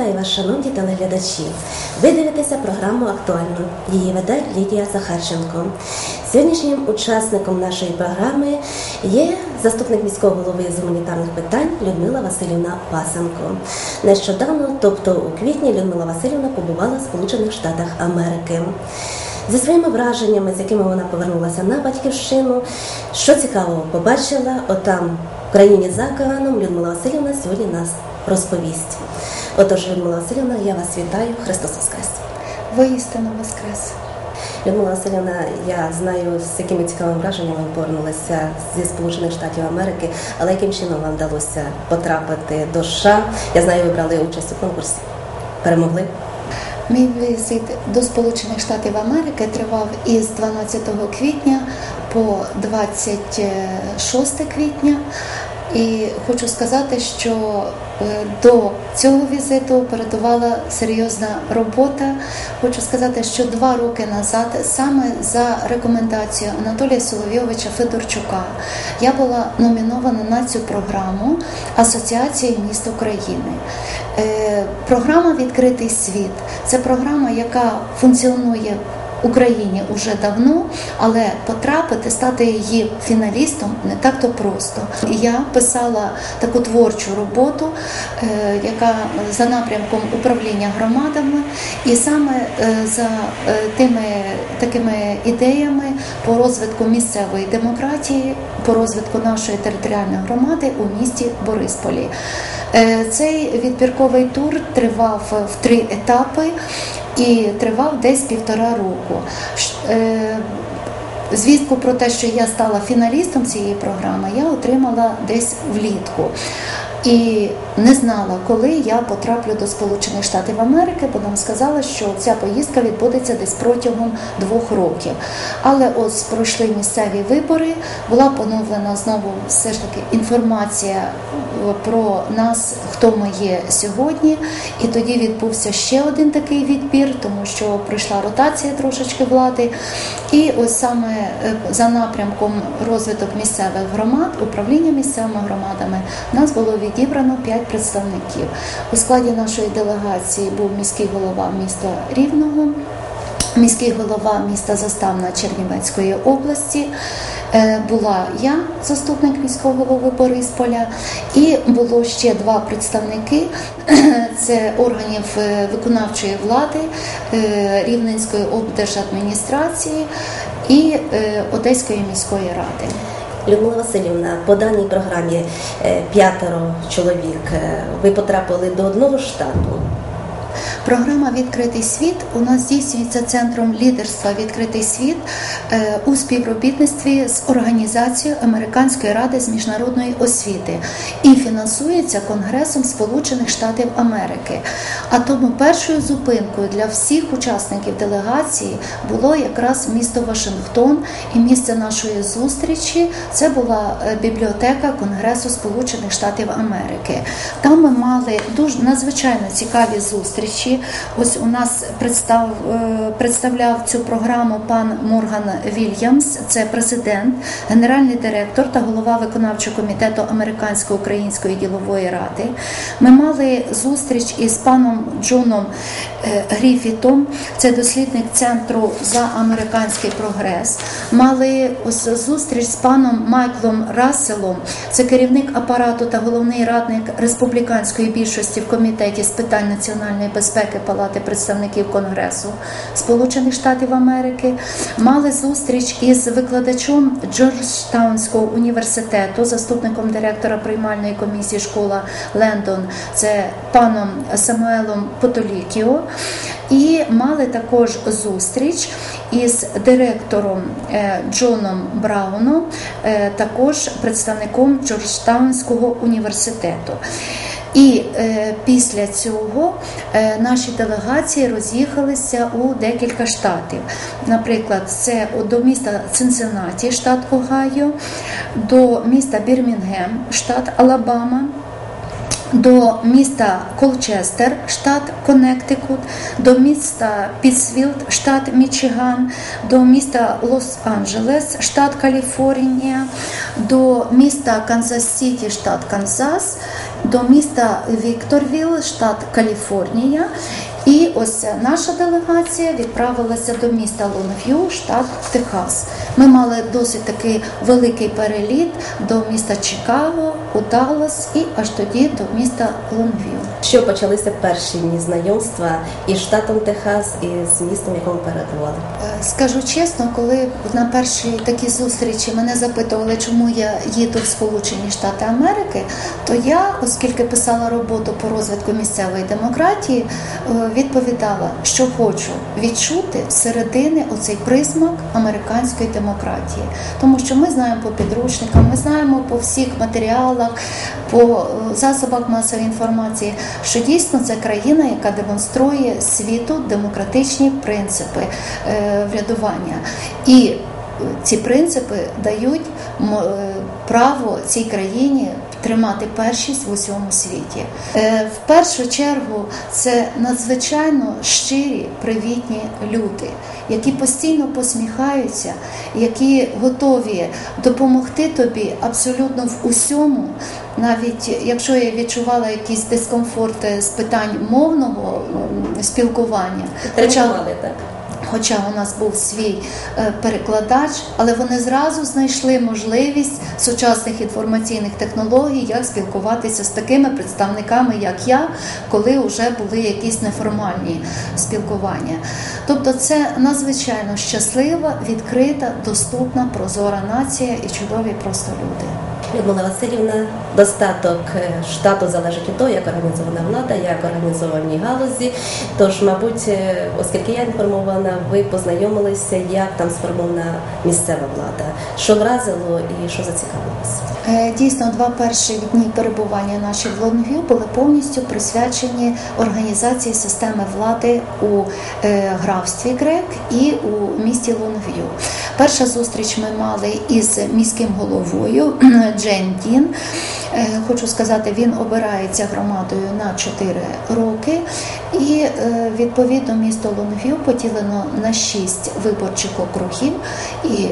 Вітаю вас, шановні телеглядачі. Ви дивитеся програму Актуально. Її веде Лідія Захарченко. Сьогоднішнім учасником нашої програми є заступник міського голови з гуманітарних питань Людмила Васильівна Пасенко. Нещодавно, тобто у квітні, Людмила Васильівна побувала в Сполучених Штатах Америки. Зі своїми враженнями, з якими вона повернулася на батьківщину, що цікавого побачила, отам в країні за океаном Людмила Васильівна сьогодні нас розповість. Отож, Людмила Васильівна, я вас вітаю. Христос Воскрес! Воістину воскрес. Людмила Васильівна, я знаю, з якими цікавими враженнями ви повернулися зі Сполучених Штатів Америки, але яким чином вам вдалося потрапити до США? Я знаю, ви брали участь у конкурсі. Перемогли? Мій візит до Сполучених Штатів Америки тривав із 12 квітня по 26 квітня. І хочу сказати, що до цього візиту передувала серйозна робота. Хочу сказати, що два роки назад, саме за рекомендацією Анатолія Соловйовича Федорчука, я була номінована на цю програму Асоціації міст України. Е, Програма Відкритий світ це програма, яка функціонує. Україні уже давно, але потрапити, стати її фіналістом не так то просто. Я писала таку творчу роботу, е, яка за напрямком управління громадами, і саме е, за е, тими такими ідеями по розвитку місцевої демократії, по розвитку нашої територіальної громади у місті Борисполі. Цей відбірковий тур тривав в три етапи і тривав десь півтора року. Звістку про те, що я стала фіналістом цієї програми, я отримала десь влітку. І не знала, коли я потраплю до Сполучених Штатів Америки, бо нам сказали, що ця поїздка відбудеться десь протягом двох років. Але ось пройшли місцеві вибори, була поновлена знову все ж таки інформація про нас, хто ми є сьогодні. І тоді відбувся ще один такий відбір, тому що пройшла ротація трошечки влади. І ось саме е, за напрямком розвиток місцевих громад, управління місцевими громадами, нас було відібрано 5 представників. У складі нашої делегації був міський голова міста Рівного. Міський голова міста Заставна Чернівецької області е, була я, заступник міського голови Борисполя, і було ще два представники: це органів е, виконавчої влади е, Рівненської облдержадміністрації і Одеської міської ради. Людмила Васильівна, по даній програмі п'ятеро чоловік. Ви потрапили до одного штату. Програма Відкритий світ у нас здійснюється центром лідерства Відкритий світ е, у співробітництві з організацією Американської ради з міжнародної освіти і фінансується Конгресом Сполучених Штатів Америки. А тому першою зупинкою для всіх учасників делегації було якраз місто Вашингтон і місце нашої зустрічі це була е, бібліотека Конгресу Сполучених Штатів Америки. Там ми мали дуже надзвичайно цікаві зустрічі. Ось у нас представ, е, представляв цю програму пан Морган Вільямс, це президент, генеральний директор та голова виконавчого комітету Американсько-української ділової ради. Ми мали зустріч із паном Джоном е, Гріфітом, це дослідник центру за американський прогрес. Мали зустріч з паном Майклом Расселом, це керівник апарату та головний радник республіканської більшості в комітеті з питань національної безпеки безпеки Палати представників Конгресу Сполучених Штатів Америки мали зустріч із викладачом Джорджтаунського університету, заступником директора приймальної комісії школа Лендон, це паном Самуелом Потолікіо. І мали також зустріч із директором е, Джоном Брауном, е, також представником Джорджтаунського університету. І е, після цього е, наші делегації роз'їхалися у декілька штатів. Наприклад, це до міста Цинциннаті, штат Огайо, до міста Бірмінгем, штат Алабама до міста Колчестер, штат Коннектикут, до міста Пітсвілд, штат Мічиган, до міста Лос-Анджелес, штат Каліфорнія, до міста Канзас-Сіті, штат Канзас, до міста Вікторвіл, штат Каліфорнія. І ось наша делегація відправилася до міста Лонгв'ю, штат Техас. Ми мали досить такий великий переліт до міста Чикаго, у Даллас і аж тоді до міста Лонгв'ю. Що почалися перші дні знайомства із штатом Техас і з містом, якому перебували? Е, Скажу чесно, коли на першій такій зустрічі мене запитували, чому я їду в Сполучені Штати Америки, то я, оскільки писала роботу по розвитку місцевої демократії, е, відповідала, що хочу відчути зсередини оцей присмак американської демократії, тому що ми знаємо по підручникам, ми знаємо по всіх матеріалах, по е, засобах масової інформації, що дійсно це країна, яка демонструє світу демократичні принципи е, врядування. І е, ці принципи дають право цій країні тримати першість в усьому світі. Е, В першу чергу це надзвичайно щирі, привітні люди, які постійно посміхаються, які готові допомогти тобі абсолютно в усьому. Навіть якщо я відчувала якийсь дискомфорт е, з питань мовного спілкування, хоча так? Хоча у нас був свій е, перекладач, але вони зразу знайшли можливість сучасних інформаційних технологій, як спілкуватися з такими представниками, як я, коли вже були якісь неформальні спілкування. Тобто, це надзвичайно щаслива, відкрита, доступна, прозора нація і чудові просто люди. Людмила Васильівна, достаток е, штату залежить від того, як організована влада, як організовані галузі. Тож, мабуть, е, оскільки я інформована, ви познайомилися, як там сформована місцева влада, що вразило і що зацікавило. Е, Дійсно, два перші дні перебування наші в Лонгв'ю були повністю присвячені організації системи влади у графстві Грек і у місті Лонгв'ю. Перша зустріч ми мали із міським головою Джейн Дін. Е, Хочу сказати, він обирається громадою на 4 роки, і е, відповідно місто Лонгв'ю поділено на 6 виборчих округів, і е,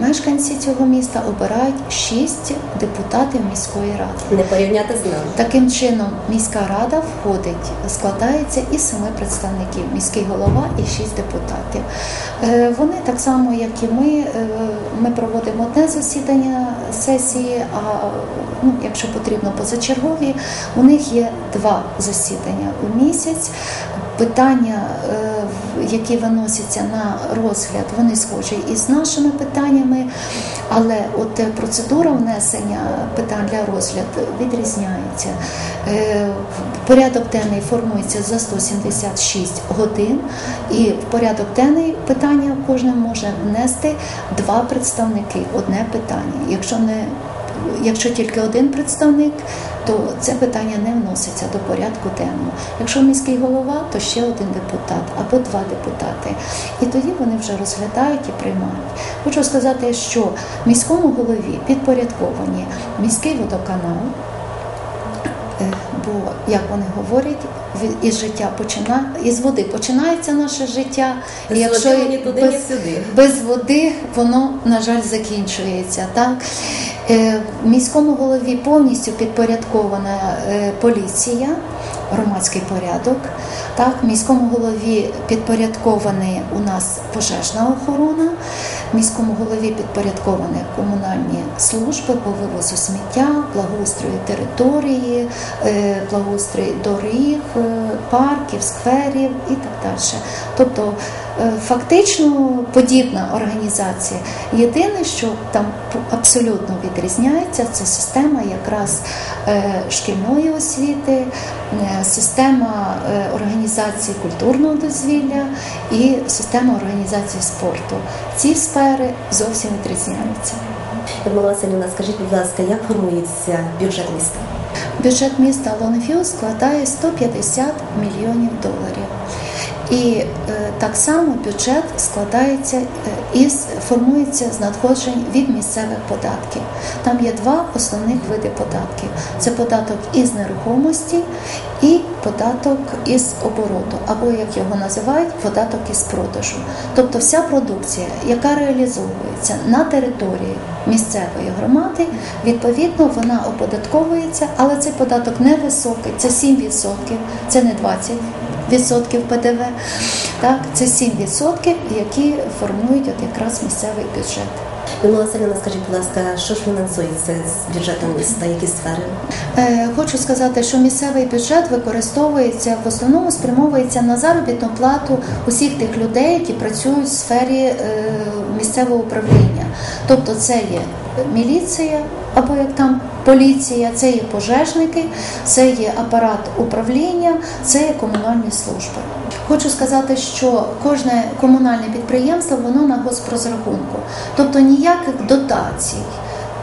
мешканці цього міста обирають 6 депутатів міської ради. Не порівняти з нами. Таким чином, міська рада входить, складається із семи представників, міський голова і шість депутатів. Вони так само, як і ми, ми проводимо одне засідання сесії, а ну, якщо потрібно позачергові, у них є два засідання у місяць. Питання, е, які виносяться на розгляд, вони схожі із нашими питаннями, але от е, процедура внесення питань для розгляду відрізняється. Е, Порядок денний формується за 176 годин, і в порядок денний питання кожен може внести два представники, одне питання. Якщо не Якщо тільки один представник, то це питання не вноситься до порядку денного. Якщо міський голова, то ще один депутат або два депутати. І тоді вони вже розглядають і приймають. Хочу сказати, що міському голові підпорядковані міський водоканал. Бо, як вони говорять, із життя почина із води починається наше життя. Без і води ні туди, ні без, сюди. без води воно, на жаль, закінчується. Так? Е, Міському голові повністю підпорядкована е, поліція, громадський порядок. Так, міському голові підпорядковані у нас пожежна охорона, міському голові підпорядковані комунальні служби по вивозу сміття, благоустрою території, благоустрої благоустрій доріг, е, парків, скверів і так далі. Тобто е, фактично подібна організація. Єдине, що там абсолютно відрізняється, це система якраз е, шкільної освіти, е, система е, організації культурного дозвілля і система організації спорту. Ці сфери зовсім відрізняються. Людмила Васильівна, скажіть, будь ласка, як формується бюджет міста? Бюджет міста Лонгв'ю складає 150 мільйонів доларів. І е, так само бюджет складається е, із формується з надходжень від місцевих податків. Там є два основних види податків: це податок із нерухомості і податок із обороту, або як його називають, податок із продажу. Тобто вся продукція, яка реалізовується на території місцевої громади, відповідно вона оподатковується, але цей податок невисокий, це 7%, це не 20%. Відсотків ПДВ, так це 7%, які формують от якраз місцевий бюджет. Людмила Васильівна, скажіть, будь ласка, що ж фінансується з бюджету міста, які сфери? Е, Хочу сказати, що місцевий бюджет використовується в основному спрямовується на заробітну плату усіх тих людей, які працюють в сфері е, місцевого управління. Тобто, це є міліція або як там поліція, це є пожежники, це є апарат управління, це є комунальні служби. Хочу сказати, що кожне комунальне підприємство воно на госпрозрахунку, тобто ніяких дотацій.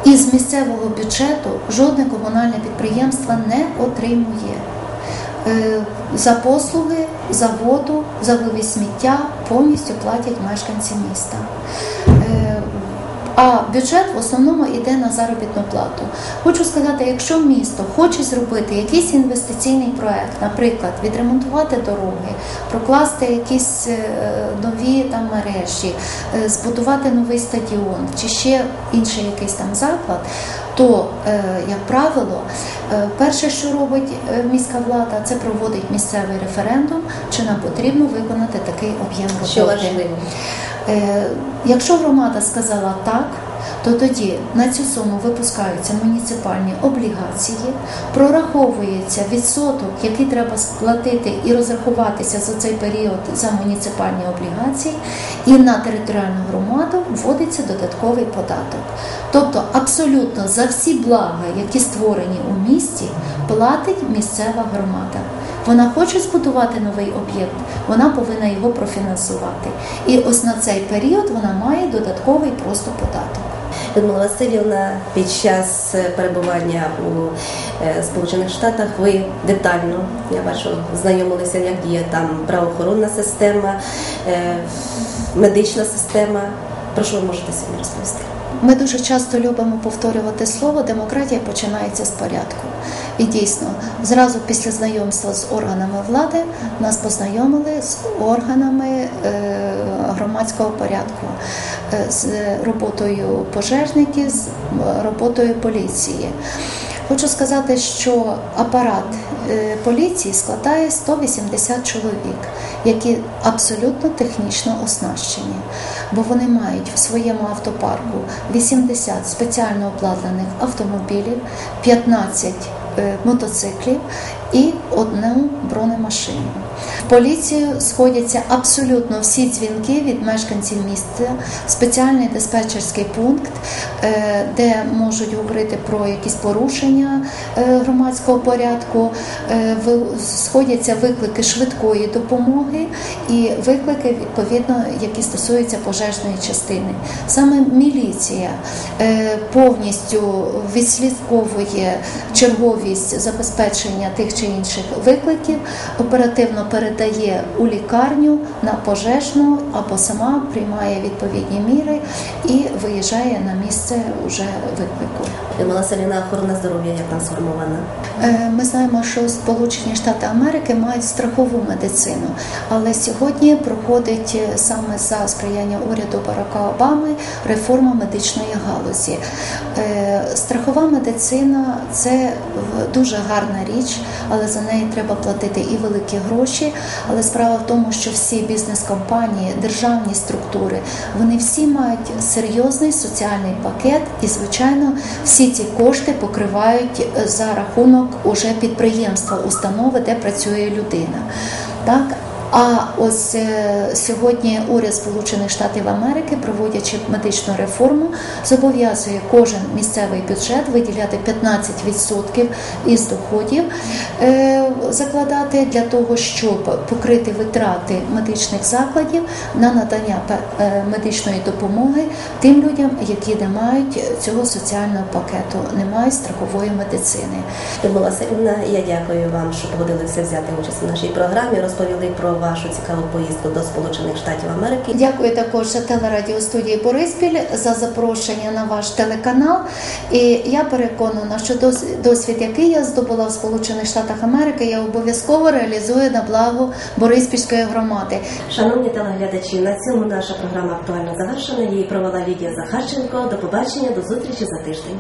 Із місцевого бюджету жодне комунальне підприємство не отримує. Е, За послуги, за воду, за вивіз сміття повністю платять мешканці міста. А бюджет в основному йде на заробітну плату. Хочу сказати, якщо місто хоче зробити якийсь інвестиційний проект, наприклад, відремонтувати дороги, прокласти якісь е, нові там мережі, е, збудувати новий стадіон чи ще інший якийсь там заклад, то, е, як правило, перше, що робить міська влада, це проводить місцевий референдум, чи нам потрібно виконати такий об'єм роботи. Е, Якщо громада сказала так, то тоді на цю суму випускаються муніципальні облігації, прораховується відсоток, який треба сплатити і розрахуватися за цей період за муніципальні облігації, і на територіальну громаду вводиться додатковий податок. Тобто абсолютно за всі блага, які створені у місті, платить місцева громада. Вона хоче збудувати новий об'єкт, вона повинна його профінансувати. І ось на цей період вона має додатковий просто податок. Людмила Васильівна, під час е, перебування у е, Сполучених Штатах ви детально, я бачу, знайомилися, як діє там правоохоронна система, е, медична система. Про що ви можете сьогодні розповісти? Ми дуже часто любимо повторювати слово демократія починається з порядку. І дійсно, зразу після знайомства з органами влади нас познайомили з органами е, громадського порядку, е, з роботою пожежників, з роботою поліції. Хочу сказати, що апарат е, поліції складає 180 чоловік, які абсолютно технічно оснащені, бо вони мають в своєму автопарку 80 спеціально обладнаних автомобілів, 15 е, мотоциклів і одну бронемашину. В поліцію сходяться абсолютно всі дзвінки від мешканців міста, спеціальний диспетчерський пункт, е, де можуть говорити про якісь порушення е, громадського порядку. Е, Сходяться виклики швидкої допомоги і виклики, відповідно, які стосуються пожежної частини. Саме міліція повністю відслідковує черговість забезпечення тих чи інших викликів, оперативно передає у лікарню на пожежну або сама приймає відповідні міри і виїжджає на місце уже виклику. Людмила Васильівна, охорона здоров'я як там сформована? Е, Ми знаємо, що Сполучені Штати Америки мають страхову медицину, але сьогодні проходить е, саме за сприяння уряду Барака Обами реформа медичної галузі. Е, Страхова медицина це дуже гарна річ, але за неї треба платити і великі гроші. Але справа в тому, що всі бізнес-компанії, державні структури, вони всі мають серйозний соціальний пакет, і звичайно, всі ці кошти покривають е, за рахунок уже підприємства, установи, де працює людина. Так. А ось е, сьогодні уряд Сполучених Штатів Америки, проводячи медичну реформу, зобов'язує кожен місцевий бюджет виділяти 15% із доходів е, закладати для того, щоб покрити витрати медичних закладів на надання е, медичної допомоги тим людям, які не мають цього соціального пакету, не мають страхової медицини. Людмила Васильівна, я дякую вам, що погодилися взяти участь у нашій програмі, розповіли про вашу цікаву поїздку до Сполучених Штатів Америки. Дякую також телерадіостудії Бориспіль за запрошення на ваш телеканал. І я переконана, що досвід, який я здобула в Сполучених Штатах Америки, я обов'язково реалізую на благо Бориспільської громади. Шановні телеглядачі, на цьому наша програма актуально завершена. Її провела Лідія Захарченко. До побачення, до зустрічі за тиждень.